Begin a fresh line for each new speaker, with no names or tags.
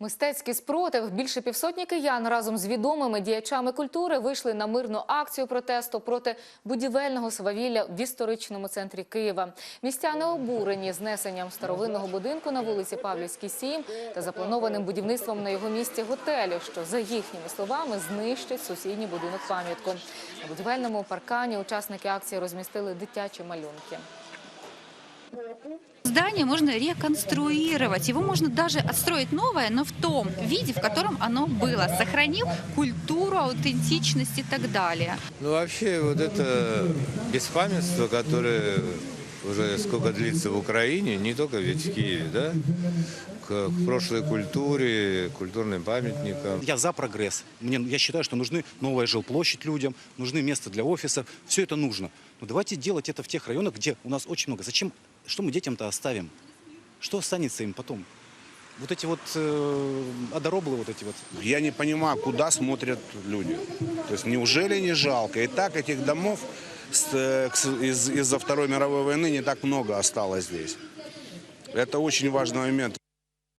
Мистецький спротив. Більше півсотні киян разом з відомими діячами культури вийшли на мирну акцію протесту проти будівельного свавілля в історичному центрі Києва. Містяни обурені знесенням старовинного будинку на вулиці Павлівській 7 та запланованим будівництвом на його місці готелю, що за їхніми словами знищить сусідній будинок пам'ятку. На будівельному паркані учасники акції розмістили дитячі малюнки.
Здание можно реконструировать, его можно даже отстроить новое, но в том виде, в котором оно было, сохранив культуру, аутентичность и так далее.
Ну, вообще, вот это беспамятство, которое уже сколько длится в Украине, не только ведь в Киеве, да, к, к прошлой культуре, культурным памятникам.
Я за прогресс. Мне, я считаю, что нужны новая жилплощадь людям, нужны места для офисов. Все это нужно. Но давайте делать это в тех районах, где у нас очень много. Зачем? Что мы детям-то оставим? Что останется им потом? Вот эти вот э, одороблы, вот эти вот.
Я не понимаю, куда смотрят люди. То есть неужели не жалко? И так этих домов э, из-за Второй мировой войны не так много осталось здесь. Это очень важный момент.